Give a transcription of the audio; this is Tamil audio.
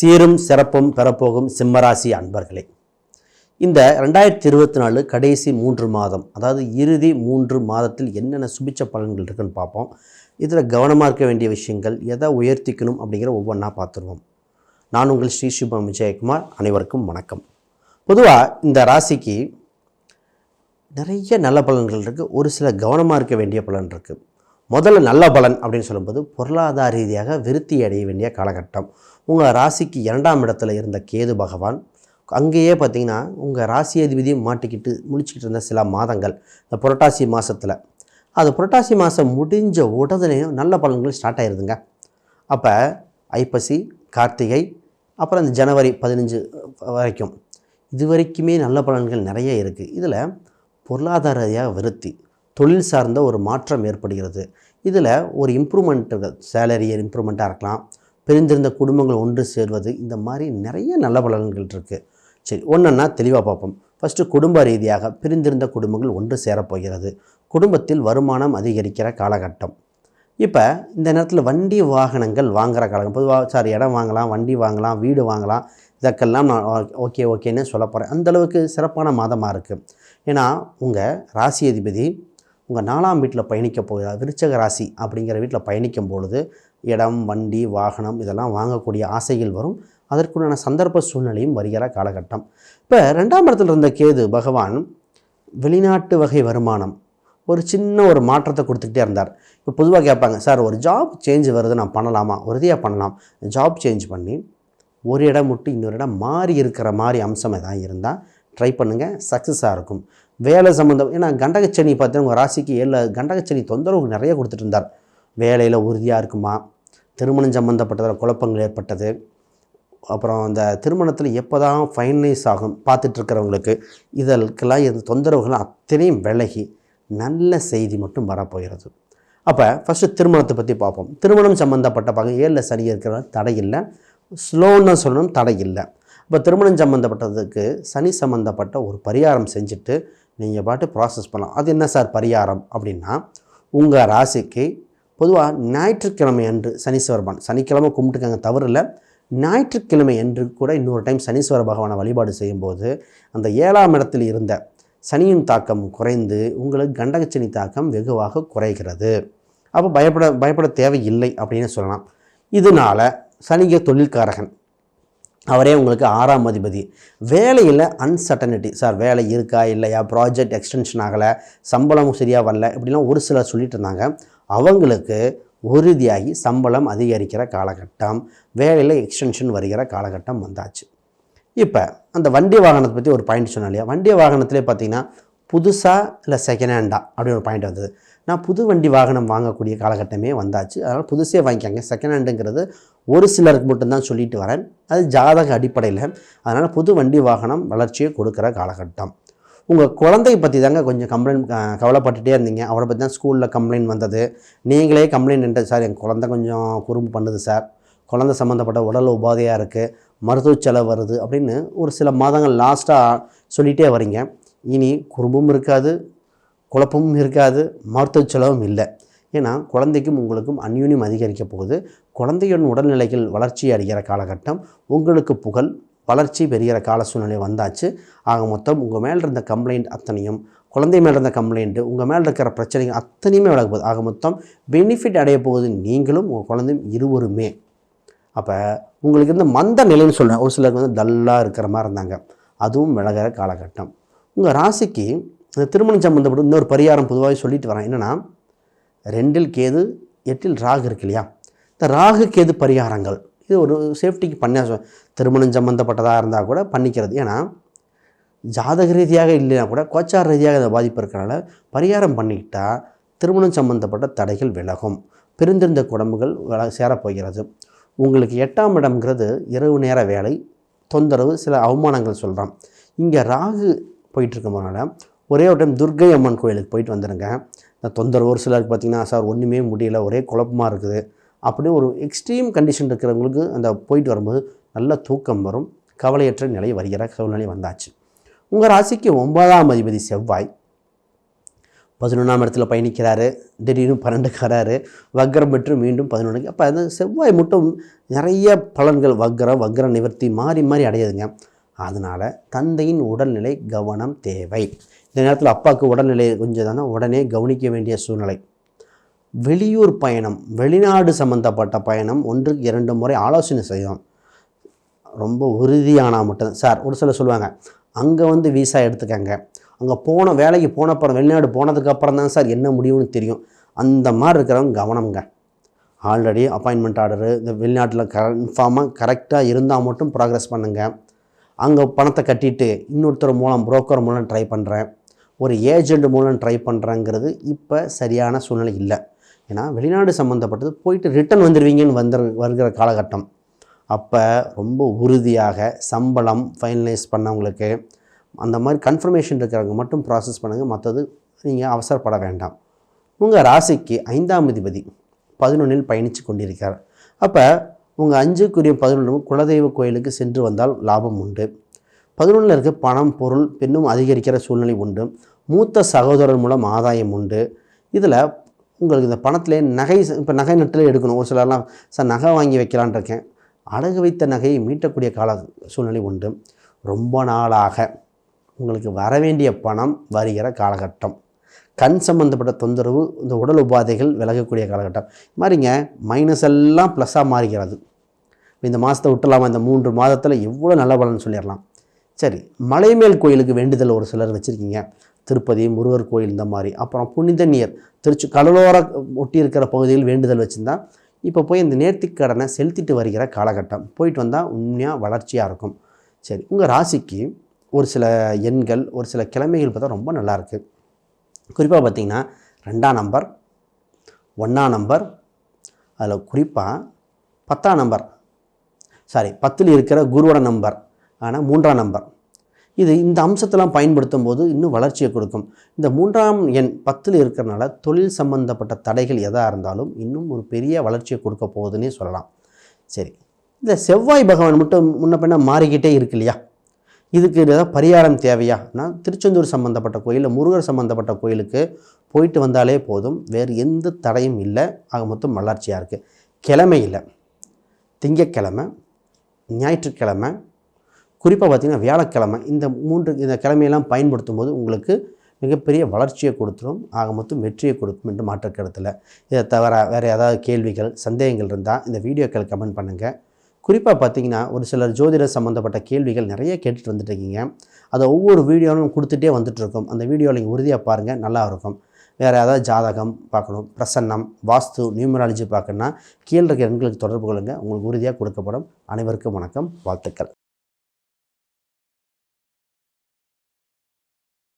சீரும் சிறப்பும் பெறப்போகும் சிம்மராசி அன்பர்களே இந்த ரெண்டாயிரத்தி இருபத்தி நாலு கடைசி மூன்று மாதம் அதாவது இறுதி மூன்று மாதத்தில் என்னென்ன சுபிச்ச பலன்கள் இருக்குன்னு பார்ப்போம். இதில் கவனமாக இருக்க வேண்டிய விஷயங்கள் எதை உயர்த்திக்கணும் அப்படிங்கிற ஒவ்வொன்றா பார்த்துருவோம். நான் உங்கள் ஸ்ரீ சிவம் விஜயகுமார் அனைவருக்கும் வணக்கம். பொதுவாக இந்த ராசிக்கு நிறைய நல்ல பலன்கள் இருக்குது ஒரு சில கவனமாக இருக்க வேண்டிய பலன் இருக்குது முதல்ல நல்ல பலன் அப்படின்னு சொல்லும்போது பொருளாதார ரீதியாக விருத்தி அடைய வேண்டிய காலகட்டம். உங்கள் ராசிக்கு இரண்டாம் இடத்துல இருந்த கேது பகவான் அங்கேயே பார்த்தீங்கன்னா உங்கள் ராசி அதிபதியும் மாட்டிக்கிட்டு முழிச்சிக்கிட்டு இருந்த சில மாதங்கள். இந்த புரட்டாசி மாதத்தில் அது புரட்டாசி மாதம் முடிஞ்ச உடனேயும் நல்ல பலன்கள் ஸ்டார்ட் ஆயிருதுங்க. அப்போ ஐப்பசி கார்த்திகை அப்புறம் இந்த ஜனவரி பதினஞ்சு வரைக்கும். இது வரைக்குமே நல்ல பலன்கள் நிறைய இருக்குது இதில் பொருளாதார ரீதியாக விருத்தி. தொழில் சார்ந்த ஒரு மாற்றம் ஏற்படுகிறது. இதில் ஒரு இம்ப்ரூவ்மெண்ட்டுகள் சேலரி இம்ப்ரூவ்மெண்ட்டாக இருக்கலாம். பிரிந்திருந்த குடும்பங்கள் ஒன்று சேர்வது இந்த மாதிரி நிறைய நல்ல பலன்கள் இருக்குது சரி ஒன்றுன்னா தெளிவாக பார்ப்போம். ஃபஸ்ட்டு குடும்ப ரீதியாக பிரிந்திருந்த குடும்பங்கள் ஒன்று சேரப்போகிறது குடும்பத்தில் வருமானம் அதிகரிக்கிற காலகட்டம். இப்போ இந்த நேரத்தில் வண்டி வாகனங்கள் வாங்குகிற காலம் பொதுவாக சார் இடம் வாங்கலாம் வண்டி வாங்கலாம் வீடு வாங்கலாம் இதற்கெல்லாம் நான் ஓகே ஓகேன்னு சொல்ல போகிறேன் அந்தளவுக்கு சிறப்பான மாதமாக இருக்குது ஏன்னா உங்கள் ராசி அதிபதி உங்கள் நாலாம் வீட்டில் பயணிக்க போகிறார் விருச்சக ராசி அப்படிங்கிற வீட்டில் பயணிக்கும் பொழுது இடம் வண்டி வாகனம் இதெல்லாம் வாங்கக்கூடிய ஆசைகள் வரும். அதற்குண்டான சந்தர்ப்ப சூழ்நிலையும் வருகிற காலகட்டம். இப்போ ரெண்டாம் இடத்துல இருந்த கேது பகவான் வெளிநாட்டு வகை வருமானம் ஒரு சின்ன ஒரு மாற்றத்தை கொடுத்துக்கிட்டே இருந்தார். இப்போ பொதுவாக கேட்பாங்க சார் ஒரு ஜாப் சேஞ்ச் வருது நான் பண்ணலாமா? உறுதியாக பண்ணலாம். ஜாப் சேஞ்ச் பண்ணி ஒரு இடம் விட்டு இன்னொரு இடம் மாறி இருக்கிற மாதிரி அம்சம் எதாவது இருந்தால் ட்ரை பண்ணுங்கள் சக்ஸஸாக இருக்கும். வேலை சம்மந்தம் ஏன்னா கண்டகச்சனி பார்த்தீங்கன்னா உங்கள் ராசிக்கு ஏழு கண்டகச்சனி தொந்தரவு நிறைய கொடுத்துட்டு இருந்தார். வேலையில் உறுதியாக இருக்குமா? திருமணம் சம்மந்தப்பட்டதில் குழப்பங்கள் ஏற்பட்டது. அப்புறம் அந்த திருமணத்தில் எப்போ தான் ஃபைனலைஸ் ஆகும் பார்த்துட்ருக்கிறவங்களுக்கு இதற்கெல்லாம் இந்த தொந்தரவுகள் அத்தனையும் விலகி நல்ல செய்தி மட்டும் வரப்போகிறது. அப்போ ஃபஸ்ட்டு திருமணத்தை பற்றி பார்ப்போம். திருமணம் சம்மந்தப்பட்ட பார்க்க ஏழில் சனி இருக்கிற தடை இல்லை. ஸ்லோன்னு சொல்லணும் தடை இல்லை. இப்போ திருமணம் சம்மந்தப்பட்டதுக்கு சனி சம்மந்தப்பட்ட ஒரு பரிகாரம் செஞ்சுட்டு நீங்கள் பாட்டு ப்ராசஸ் பண்ணலாம். அது என்ன சார் பரிகாரம் அப்படின்னா உங்கள் ராசிக்கு பொதுவாக ஞாயிற்றுக்கிழமை அன்று சனீஸ்வர பகவான் சனிக்கிழமை கும்பிட்டுக்காங்க தவறு இல்லை ஞாயிற்றுக்கிழமை அன்று கூட இன்னொரு டைம் சனீஸ்வர பகவானை வழிபாடு செய்யும்போது அந்த ஏழாம் இடத்தில் இருந்த சனியின் தாக்கம் குறைந்து உங்களுக்கு கண்டகச்சனி தாக்கம் வெகுவாக குறைகிறது. அப்போ பயப்பட பயப்பட தேவையில்லை அப்படின்னு சொல்லலாம். இதனால் சனிக தொழில்காரகன் அவரே உங்களுக்கு ஆறாம் அதிபதி. வேலையில் அன்சர்டனிட்டி சார் வேலை இருக்கா இல்லையா? ப்ராஜெக்ட் எக்ஸ்டென்ஷன் ஆகலை சம்பளம் சரியாக வரல இப்படிலாம் ஒரு சிலர் சொல்லிட்டு இருந்தாங்க. அவங்களுக்கு உறுதியாகி சம்பளம் அதிகரிக்கிற காலகட்டம் வேலையில் எக்ஸ்டென்ஷன் வருகிற காலகட்டம் வந்தாச்சு. இப்போ அந்த வண்டி வாகனத்தை பற்றி ஒரு பாயிண்ட் சொன்னேன் இல்லையா? வண்டி வாகனத்திலே பார்த்தீங்கன்னா புதுசாக இல்லை செகண்ட் ஹேண்டா அப்படின்னு ஒரு பாயிண்ட் வந்தது. நான் புது வண்டி வாகனம் வாங்கக்கூடிய காலகட்டமே வந்தாச்சு. அதனால் புதுசே வாங்கிக்காங்க. செகண்ட் ஹேண்டுங்கிறது ஒரு சிலருக்கு மட்டும்தான் சொல்லிட்டு வரேன். அது ஜாதக அடிப்படையில். அதனால் புது வண்டி வாகனம் வளர்ச்சியை கொடுக்குற காலகட்டம். உங்கள் குழந்தைய பற்றி தாங்க கொஞ்சம் கம்ப்ளைண்ட் கவலைப்பட்டுட்டே இருந்தீங்க. அவரை பற்றி தான் ஸ்கூலில் கம்ப்ளைண்ட் வந்தது. நீங்களே கம்ப்ளைண்ட் என்ன சார் என் குழந்த கொஞ்சம் குறும்பு பண்ணுது சார். குழந்தை சம்மந்தப்பட்ட உடல் உபாதையாக இருக்குது மருத்துவ செலவு வருது அப்படின்னு ஒரு சில மாதங்கள் லாஸ்ட்டாக சொல்லிகிட்டே வரீங்க. இனி குறும்பும் இருக்காது குழப்பமும் இருக்காது மருத்துவ செலவும் இல்லை. ஏன்னா குழந்தைக்கும் உங்களுக்கும் அந்யூன்யம் அதிகரிக்க போகுது. குழந்தையின் உடல்நிலைகள் வளர்ச்சி அடைகிற காலகட்டம் உங்களுக்கு புகழ் வளர்ச்சி பெறுகிற கால சூழ்நிலை வந்தாச்சு. ஆக மொத்தம் உங்கள் மேலே இருந்த கம்ப்ளைண்ட் அத்தனையும் குழந்தை மேலே இருந்த கம்ப்ளைண்ட்டு உங்கள் மேலே இருக்கிற பிரச்சனைகள் அத்தனையுமே விலக போகுது. ஆக மொத்தம் பெனிஃபிட் அடைய போகுது நீங்களும் உங்கள் குழந்தையும் இருவருமே. அப்போ உங்களுக்கு இருந்த மந்த நிலைன்னு சொல்கிறேன் ஒரு சிலருக்கு வந்து டல்லாக இருக்கிற மாதிரி இருந்தாங்க. அதுவும் விலகிற காலகட்டம். உங்கள் ராசிக்கு இந்த திருமணம் சம்மந்தப்பட்ட இன்னொரு பரிகாரம் பொதுவாக சொல்லிட்டு வரேன். என்னென்னா ரெண்டில் கேது எட்டில் ராகு இருக்கு இல்லையா? இந்த ராகு கேது பரிகாரங்கள் இது ஒரு சேஃப்டிக்கு பண்ண திருமணம் சம்மந்தப்பட்டதாக இருந்தால் கூட பண்ணிக்கிறது. ஏன்னா ஜாதக ரீதியாக இல்லைனா கூட கோச்சார ரீதியாக இந்த பாதிப்பு இருக்கிறனால பரிகாரம் பண்ணிக்கிட்டால் திருமணம் சம்மந்தப்பட்ட தடைகள் விலகும். பிரிந்திருந்த குடம்புகள் வில சேரப்போகிறது. உங்களுக்கு எட்டாம் இடம்ங்கிறது இரவு நேர வேலை தொந்தரவு சில அவமானங்கள் சொல்கிறான் இங்கே ராகு போயிட்டுருக்கனால ஒரே ஒரு டைம் துர்கை அம்மன் கோயிலுக்கு போயிட்டு வந்துடுங்க இந்த தொந்தரவு ஒரு சிலருக்கு பார்த்திங்கன்னா சார் ஒன்றுமே முடியல. ஒரே குழப்பமாக இருக்குது. அப்படி ஒரு எக்ஸ்ட்ரீம் கண்டிஷன் இருக்கிறவங்களுக்கு அந்த போயிட்டு வரும்போது நல்ல தூக்கம் வரும். கவலையற்ற நிலை வருகிற சூழ்நிலை வந்தாச்சு. உங்கள் ராசிக்கு ஒன்பதாம் அதிபதி செவ்வாய். பதினொன்றாம் இடத்துல பயணிக்கிறாரு. திடீர்னு பன்னெண்டுக்கு வராரு வக்ரம் பெற்று மீண்டும் பதினொன்றுக்கு அப்போ அந்த செவ்வாய் மட்டும் நிறைய பலன்கள் வக்ரம் வக்ர நிவர்த்தி மாறி மாறி அடையுதுங்க. அதனால் தந்தையின் உடல்நிலை கவனம் தேவை. இந்த நேரத்தில் அப்பாவுக்கு உடல்நிலை கொஞ்சம் தானே உடனே கவனிக்க வேண்டிய சூழ்நிலை. வெளியூர் பயணம் வெளிநாடு சம்மந்தப்பட்ட பயணம் ஒன்றுக்கு இரண்டு முறை ஆலோசனை செய்யணும். ரொம்ப உறுதியானால் மட்டும் சார் ஒரு சிலர் சொல்லுவாங்க அங்கே வந்து விசா எடுத்துக்கங்க. அங்கே போன வேலைக்கு போன அப்புறம் வெளிநாடு போனதுக்கப்புறம் தான் சார் என்ன முடியும்னு தெரியும். அந்த மாதிரி இருக்கிறவங்க கவனம்ங்க. ஆல்ரெடி அப்பாயின்மெண்ட் ஆர்டரு இந்த வெளிநாட்டில் கன்ஃபார்மாக கரெக்டாக இருந்தால் மட்டும் ப்ராக்ரெஸ் பண்ணுங்கள் அங்கே பணத்தை கட்டிட்டு இன்னொருத்தர் மூலம் புரோக்கர் மூலம் ட்ரை பண்ணுறேன் ஒரு ஏஜெண்ட் மூலம் ட்ரை பண்ணுறேங்கிறது இப்போ சரியான சூழ்நிலை இல்லை. ஏன்னா வெளிநாடு சம்மந்தப்பட்டது போயிட்டு ரிட்டன் வந்துடுவீங்கன்னு வந்துரு வருகிற காலகட்டம். அப்போ ரொம்ப உறுதியாக சம்பளம் ஃபைனலைஸ் பண்ணவங்களுக்கு அந்த மாதிரி கன்ஃபர்மேஷன் இருக்கிறவங்க மட்டும் ப்ராசஸ் பண்ணுங்கள் மற்றது நீங்கள் அவசரப்பட வேண்டாம். உங்கள் ராசிக்கு ஐந்தாம் அதிபதி பதினொன்றில் பயணித்து கொண்டிருக்கார் அப்போ உங்கள் அஞ்சுக்குரிய பதினொன்று குலதெய்வ கோயிலுக்கு சென்று வந்தால் லாபம் உண்டு. பதினொன்றில் இருக்க பணம் பொருள் பெண்ணும் அதிகரிக்கிற சூழ்நிலை உண்டு. மூத்த சகோதரர் மூலம் ஆதாயம் உண்டு. இதில் உங்களுக்கு இந்த பணத்திலே நகை இப்போ நகை நட்டில் எடுக்கணும். ஒரு சிலர்லாம் சார் நகை வாங்கி வைக்கலான் இருக்கேன். அடகு வைத்த நகையை மீட்டக்கூடிய கால சூழ்நிலை உண்டு. ரொம்ப நாளாக உங்களுக்கு வர வேண்டிய பணம் வருகிற காலகட்டம். கண் சம்மந்தப்பட்ட தொந்தரவு இந்த உடல் உபாதைகள் விலகக்கூடிய காலகட்டம். இது மாதிரிங்க மைனஸ் எல்லாம் ப்ளஸ்ஸாக மாறுகிறது இந்த மாதத்தை விட்டுலாமா இந்த மூன்று மாதத்தில் எவ்வளோ நல்ல பலன் சொல்லிடலாம். சரி மலைமேல் கோயிலுக்கு வேண்டுதல் ஒரு சிலர் வச்சுருக்கீங்க. திருப்பதி முருகர் கோயில் இந்த மாதிரி. அப்புறம் புனித நீர் திருச்சி கடலோர ஒட்டி இருக்கிற பகுதியில் வேண்டுதல் வச்சுருந்தா இப்போ போய் இந்த நேர்த்திக்கடனை செலுத்திட்டு வருகிற காலகட்டம். போயிட்டு வந்தால் உண்மையாக வளர்ச்சியாக இருக்கும். சரி உங்கள் ராசிக்கு ஒரு சில எண்கள் ஒரு சில கிழமைகள் பார்த்தா ரொம்ப நல்லாயிருக்கு குறிப்பாக பார்த்திங்கன்னா ரெண்டாம் நம்பர் ஒன்றாம் நம்பர் அதில் குறிப்பாக பத்தாம் நம்பர் சாரி பத்தில் இருக்கிற குருவோட நம்பர் ஆனால் மூன்றாம் நம்பர் இது இந்த அம்சத்தெல்லாம் பயன்படுத்தும் போது இன்னும் வளர்ச்சியை கொடுக்கும். இந்த மூன்றாம் எண் பத்தில் இருக்கிறனால தொழில் சம்பந்தப்பட்ட தடைகள் எதாக இருந்தாலும் இன்னும் ஒரு பெரிய வளர்ச்சியை கொடுக்க போகுதுன்னே சொல்லலாம். சரி இந்த செவ்வாய் பகவான் மட்டும் முன்ன பின்ன மாறிக்கிட்டே இருக்கு இல்லையா? இதுக்கு ஏதாவது பரிகாரம் தேவையா? நான் திருச்செந்தூர் சம்மந்தப்பட்ட கோயிலில் முருகர் சம்மந்தப்பட்ட கோயிலுக்கு போயிட்டு வந்தாலே போதும். வேறு எந்த தடையும் இல்லை. ஆக மொத்தம் வளர்ச்சியாக இருக்குது கிழமை இல்லை. திங்கக்கிழமை ஞாயிற்றுக்கிழமை குறிப்பாக பார்த்திங்கன்னா வியாழக்கிழமை இந்த மூன்று இந்த கிழமையெல்லாம் பயன்படுத்தும் போது உங்களுக்கு மிகப்பெரிய வளர்ச்சியை கொடுத்துரும் ஆக மொத்தம் வெற்றியை கொடுக்கும் என்று மாற்ற கருத்தில் இதை தவிர வேறு ஏதாவது கேள்விகள் சந்தேகங்கள் இருந்தால் இந்த வீடியோக்கள் கமெண்ட் பண்ணுங்கள் குறிப்பாக பார்த்தீங்கன்னா ஒரு சிலர் ஜோதிடர் சம்மந்தப்பட்ட கேள்விகள் நிறைய கேட்டுட்டு வந்துட்டு இருக்கீங்க. அதை ஒவ்வொரு வீடியோவும் கொடுத்துட்டே வந்துட்டுருக்கோம் அந்த வீடியோவில் நீங்கள் உறுதியாக பாருங்கள் நல்லாயிருக்கும் வேறு ஏதாவது ஜாதகம் பார்க்கணும் பிரசன்னம் வாஸ்து நியூமராலஜி பார்க்கணுன்னா கீழே இருக்க எண்களுக்கு தொடர்பு கொள்ளுங்கள் உங்களுக்கு உறுதியாக கொடுக்கப்படும். அனைவருக்கும் வணக்கம். வாழ்த்துக்கள்.